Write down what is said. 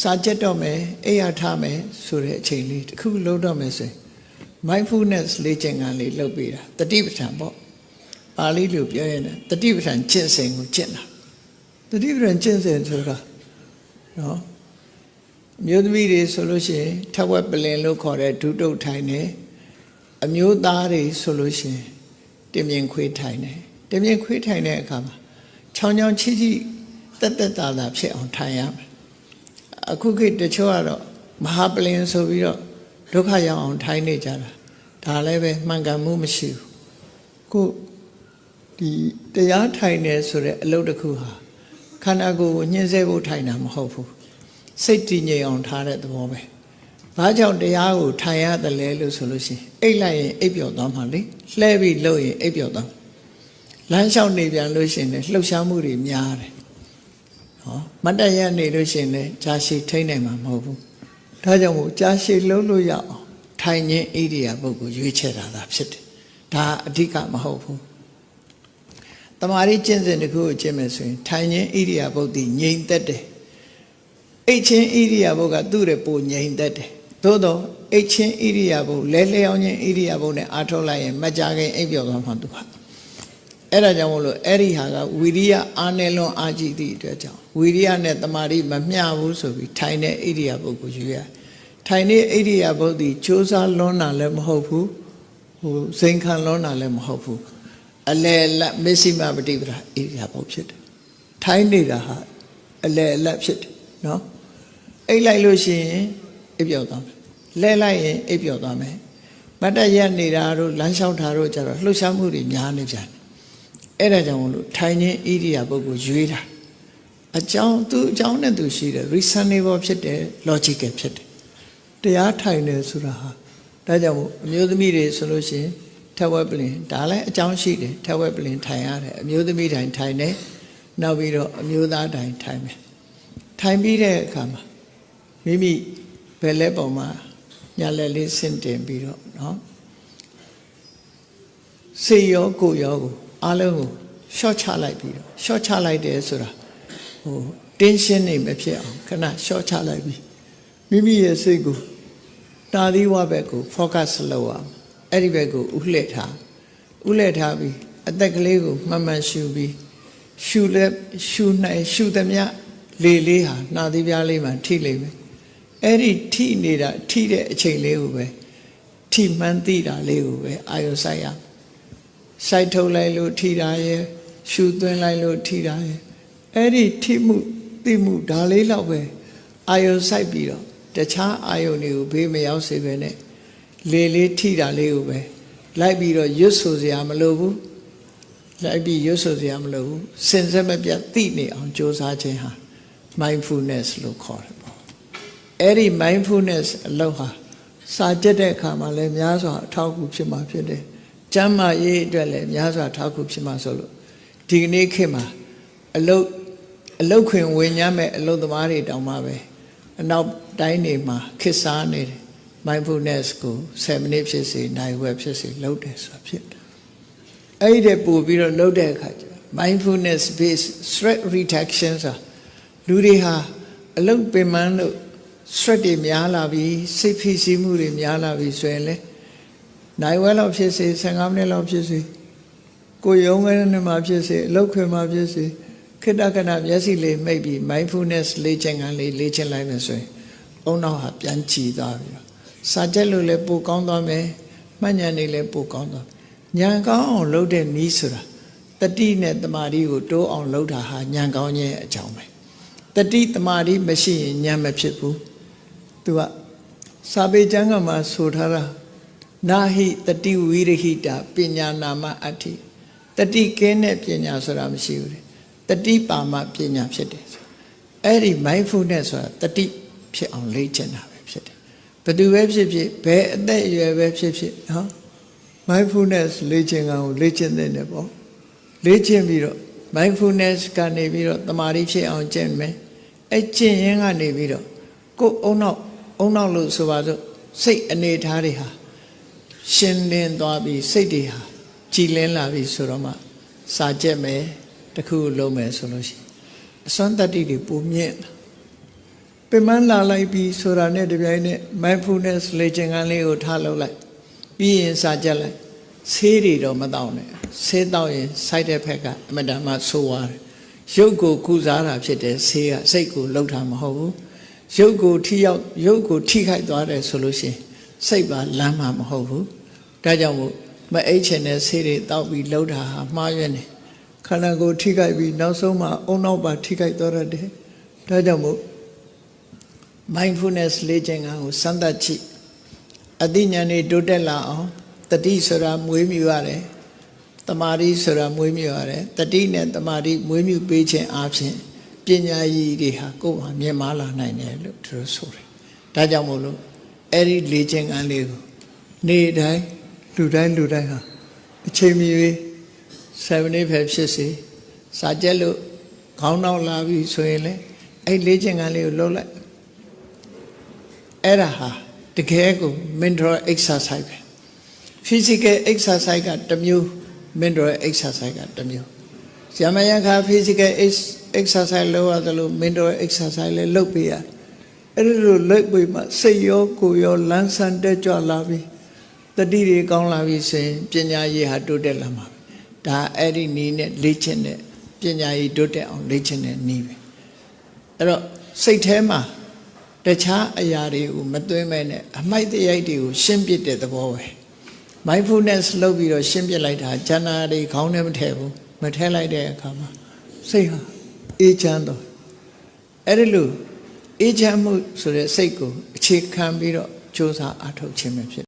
စာကြက်တော့မယ်အိယာထားမယ်ဆိုတဲ့အချိန်လေးတစ်ခုလုံးတော့မယ်ဆိုရင် mindfulness လေ့ကျင့်ခန်းလေးလုပ်ပေးတာတတိပဋ္ဌာန်ပေါ့ပါဠိလိုပြောရင်လည်းတတိပဋ္ဌာန်ကျင့်စဉ်ကိုကျင့်တာတတိပဋ္ဌာန်ကျင့်စဉ်ဆိုတာနော်အမျိုးသမီးတွေဆိုလို့ရှိရင်ထက်ဝက်ပလင်လို့ခေါ်တဲ့ဒုတုတ်ထိုင်နေအမျိုးသားတွေဆိုလို့ရှိရင်တင်မြင်ခွေးထိုင်နေတင်မြင်ခွေးထိုင်တဲ့အခါမှာချောင်းချောင်းချီချီတက်တက်တာတာဖြစ်အောင်ထိုင်ရမယ် အခုခေတ်တချို့ကတော့မဟာပလင်ဆိုပြီးတော့ဒုက္ခရောက်အောင်ထိုင်နေကြတာဒါလည်းပဲမှန်ကန်မှုမရှိဘူးခုဒီတရားထိုင်နေဆိုတဲ့အလုပ်တစ်ခုဟာခန္ဓာကိုယ်ကိုညှင်းဆဲဖို့ထိုင်တာမဟုတ်ဘူးစိတ်တည်ငြိမ်အောင်ထားတဲ့သဘောပဲဘာကြောင့်တရားကိုထိုင်ရတယ်လဲလို့ဆိုလို့ရှိရင်အိတ်လိုက်ရင်အိပ်ပျော်သွားမှာလေလှဲပြီးလှုပ်ရင်အိပ်ပျော်သွားလမ်းလျှောက်နေပြန်လို့ရှိရင်လည်းလှုပ်ရှားမှုတွေများတယ် နော်မတ်တရနေလို့ရှိရင်လည်းကြာရှည်ထိမ့်နိုင်မှာမဟုတ်ဘူးဒါကြောင့်မို့ကြာရှည်လုံးလို့ရအောင်ထိုင်ခြင်းဣရိယာပုဂ္ဂိုလ်ရွေးချယ်တာသာဖြစ်တယ်ဒါအဓိကမဟုတ်ဘူးတမာရီကျင့်စဉ်တစ်ခုကိုကျင့်မယ်ဆိုရင်ထိုင်ခြင်းဣရိယာပုတ်တိငြိမ်သက်တယ်အိတ်ချင်းဣရိယာပုတ်ကသူ့ရဲ့ပုံငြိမ်သက်တယ်သို့တော့အိတ်ချင်းဣရိယာပုတ်လဲလျောင်းခြင်းဣရိယာပုတ်နဲ့အာထုတ်လိုက်ရင်မကြခင်အိပ်ပျော်သွားမှသူဟာ အဲ့ဒါကြောင့်မို့လို့အဲ့ဒီဟာကဝီရိယအာနယ်လွန်အာကြည့်သည့်အတွက်ကြောင့်ဝီရိယနဲ့တမာရီမမျှဘူးဆိုပြီးထိုင်တဲ့ဣရိယာပုတ်ကိုယူရထိုင်တဲ့ဣရိယာပုတ်ဒီစ조사လွန်းတာလည်းမဟုတ်ဘူးဟိုစိန်ခံလွန်းတာလည်းမဟုတ်ဘူးအလယ်လက်မစ္စည်းမပฏิပဒါဣရိယာပုတ်ဖြစ်တယ်ထိုင်နေတာဟာအလယ်အလက်ဖြစ်တယ်နော်အိတ်လိုက်လို့ရှိရင်အိပ်ပျော်သွားမယ်လဲလိုက်ရင်အိပ်ပျော်သွားမယ်မတ်တရက်နေတာတို့လမ်းလျှောက်တာတို့ကြတော့လှုပ်ရှားမှုတွေများနေပြန်တယ် အဲ့ဒါကြောင့်မလို့ထိုင်ခြင်းဣရိယာပုတ်ကိုရွေးတာအကြောင်းသူအကြောင်းနဲ့သူရှိတယ် reasonable ဖြစ်တယ် logical ဖြစ်တယ်တရားထိုင်တယ်ဆိုတာဟာဒါကြောင့်မို့အမျိုးသမီးတွေဆိုလို့ရှိရင်ထက်ဝက်ပလင်ဒါလည်းအကြောင်းရှိတယ်ထက်ဝက်ပလင်ထိုင်ရတယ်အမျိုးသမီးတိုင်းထိုင်တယ်နောက်ပြီးတော့အမျိုးသားတိုင်းထိုင်မယ်ထိုင်ပြီးတဲ့အခါမှာမိမိဘယ်လက်ပေါ်မှာညာလက်လေးဆင့်တင်ပြီးတော့เนาะစေရောကိုယ်ရောကို အားလုံးကိုရှော့ချလိုက်ပြီးတော့ရှော့ချလိုက်တယ်ဆိုတာဟိုတင်းရှင်းနေမဖြစ်အောင်ခဏရှော့ချလိုက်ပြီးမိမိရဲ့စိတ်ကိုတာသီဝဘက်ကို focus လုပ်အောင်အဲ့ဒီဘက်ကိုဥလှည့်ထားဥလှည့်ထားပြီးအသက်ကလေးကိုမှန်မှန်ရှူပြီးရှူလက်ရှူနိုင်ရှူသမျှလေလေးဟာနှာသီးပြားလေးမှာထိလိမ့်မယ်အဲ့ဒီထိနေတာထိတဲ့အချိန်လေးကိုပဲထိမှန်းသိတာလေးကိုပဲအာယုစိုက်ရ စိုက်ထုတ်လိုက်လို့ထိတာရဲ့ရှူသွင်းလိုက်လို့ထိတာရဲ့အဲ့ဒီထိမှုသိမှုဒါလေးတော့ပဲအာယုစိုက်ပြီးတော့တခြားအာယုတွေကိုဘေးမရောက်စေပဲနဲ့လေလေးထိတာလေးကိုပဲလိုက်ပြီးတော့ရွတ်ဆိုစရာမလိုဘူးလိုက်ပြီးရွတ်ဆိုစရာမလိုဘူးစင်စက်မပြတ်သိနေအောင်ကြိုးစားခြင်းဟာ mindfulness လို့ခေါ်တယ်ပေါ့အဲ့ဒီ mindfulness အလုပ်ဟာစာကြက်တဲ့အခါမှာလည်းများစွာအထောက်အကူဖြစ်မှာဖြစ်တယ် ကျမ်းမာရေးအတွက်လည်းများစွာအထောက်အကူဖြစ်မှာဆိုလို့ဒီကနေ့ခေတ်မှာအလုပ်အလုပ်ခွင်ဝင်ညမ်းမဲ့အလုပ်သမားတွေတောင်မှပဲအနောက်တိုင်းတွေမှာခေတ်စားနေတယ် mindfulness ကို7မိနစ်ဖြစ်စေနိုင်ဝက်ဖြစ်စေလုပ်တယ်ဆိုတာဖြစ်တယ်အဲ့ဒီတည်းပို့ပြီးတော့လုပ်တဲ့အခါကျ mindfulness based stress reduction ဆိုတာလူတွေဟာအလုတ်ပင်ပန်းလို့ stress တွေများလာပြီးစိတ်ဖိစီးမှုတွေများလာပြီးဆိုရင်လေ နိုင်ဝဲလောက်ဖြစ်စေ15မိနစ်လောက်ဖြစ်စေကိုယ်ရုံးကနေမှဖြစ်စေအလုတ်ခွင်မှဖြစ်စေခိတ္တကနာမျက်စိလေးမိတ်ပြီး mindfulness လေ့ကျင့်ခန်းလေးလေ့ကျင့်လိုက်မယ်ဆိုရင်အုံနောက်ဟာပြန်ကြည်သွားပြီစာကြက်လို့လည်းပိုကောင်းသွားမယ်မှတ်ဉာဏ်တွေလည်းပိုကောင်းသွားဉာဏ်ကောင်းအောင်လုပ်တဲ့နည်းဆိုတာတတိနဲ့တမာတိကိုတိုးအောင်လုပ်တာဟာဉာဏ်ကောင်းခြင်းအကြောင်းပဲတတိတမာတိမရှိရင်ဉာဏ်မဖြစ်ဘူးသူကစာပေကျမ်းကမှာဆိုထားတာ နာဟိတတိဝိရဟိတာပညာနာမအဋ္ဌိတတိကင်းတဲ့ပညာဆိုတာမရှိဘူးလေတတိပါမပညာဖြစ်တယ်အဲ့ဒီ mindfulness ဆိုတာတတိဖြစ်အောင်လေ့ကျင့်တာပဲဖြစ်တယ်ဘယ်သူပဲဖြစ်ဖြစ်ဘယ်အသက်အရွယ်ပဲဖြစ်ဖြစ်နော် mindfulness လေ့ကျင့်ကောင်ကိုလေ့ကျင့်တဲ့ပေါ့လေ့ကျင့်ပြီးတော့ mindfulness ကနေပြီးတော့တမာတိဖြစ်အောင်ကျင့်မယ်အဲကျင့်ရင်ကနေပြီးတော့ကိုယ်အုံနောက်အုံနောက်လို့ဆိုပါစို့စိတ်အနေထားတွေဟာ ရှင်းလင်းသွားပြီးစိတ်တွေဟာကြည်လင်းလာပြီဆိုတော့မှစာကြက်မယ်တခုလုံးမယ်ဆိုလို့ရှိရင်အစွမ်းတတ္တိတွေပုံမြင့်ပင်မလာလိုက်ပြီဆိုတာနဲ့တပြိုင်နက် mindfulness လေ့ကျင့်ခန်းလေးကိုထားလုပ်လိုက်ပြီးရင်စာကြက်လိုက်ဆေးတွေတော့မတောင်းနဲ့ဆေးတောင်းရင် side effect ကအမတန်မှဆိုးသွားတယ်ရုပ်ကိုကုစားတာဖြစ်တဲ့ဆေးကစိတ်ကိုလှုပ်တာမဟုတ်ဘူးရုပ်ကိုထိရောက်ရုပ်ကိုထိခိုက်သွားတယ်ဆိုလို့ရှိရင်စိတ်ပါလမ်းမှာမဟုတ်ဘူး ဒါကြောင့်မို့မအိတ်ချင်တဲ့ဆေးတွေတောက်ပြီးလှုပ်တာဟာမှားရွံ့တယ်ခန္ဓာကိုယ်ထိခိုက်ပြီးနောက်ဆုံးမှအုံနောက်ပါထိခိုက်သွားတတ်တယ်ဒါကြောင့်မို့ mindfulness လေ့ကျင့်ခန်းကိုစမ်းသပ်ကြည့်အသိဉာဏ်တွေတိုးတက်လာအောင်တတိဆိုတာမွေးမြူရတယ်တမာတိဆိုတာမွေးမြူရတယ်တတိနဲ့တမာတိမွေးမြူပေးခြင်းအပြင်ပညာရည်တွေဟာကိုယ်ဟာမြင်မာလာနိုင်တယ်လို့သူတို့ဆိုတယ်ဒါကြောင့်မို့လို့အဲ့ဒီလေ့ကျင့်ခန်းလေးကိုနေ့တိုင်း လူတိုင်းလူတိုင်းဟာအချိန်မီ7 day ပဲဖြစ်စေစာကြက်လို့ခေါင်းနောက်လာပြီဆိုရင်လေအဲ့လေ့ကျင့်ခန်းလေးကိုလုပ်လိုက်အဲ့ဒါဟာတကယ်ကို mental exercise ပဲ physical exercise ကတစ်မျိုး mental exercise ကတစ်မျိုးဇမယခါ physical ex- exercise လုပ်ရတယ်လို့ mental exercise လည်းလုပ်ပေးရအဲ့ဒီလိုလုပ်ပေးမှစိတ်ရောကိုယ်ရောလန်းဆန်းတက်ကြွလာပြီ တတိတွေကောင်းလာပြီဆိုရင်ပညာရေးဟာတိုးတက်လာမှာပဲဒါအဲ့ဒီနည်းနဲ့လေ့ကျင့်တဲ့ပညာရေးတိုးတက်အောင်လေ့ကျင့်တဲ့နည်းပဲအဲ့တော့စိတ်ထဲမှာတခြားအရာတွေကိုမသွင်းမဲနဲ့အမိုက်တရိုက်တွေကိုရှင်းပစ်တဲ့သဘောပဲ mindfulness လုပ်ပြီးတော့ရှင်းပစ်လိုက်တာဇဏတွေခေါင်းထဲမထည့်ဘူးမထည့်လိုက်တဲ့အခါမှာစိတ်ဟာအေးချမ်းတော့အဲ့ဒီလိုအေးချမ်းမှုဆိုတဲ့စိတ်ကိုအခြေခံပြီးတော့စ조사အထုတ်ခြင်းပဲဖြစ်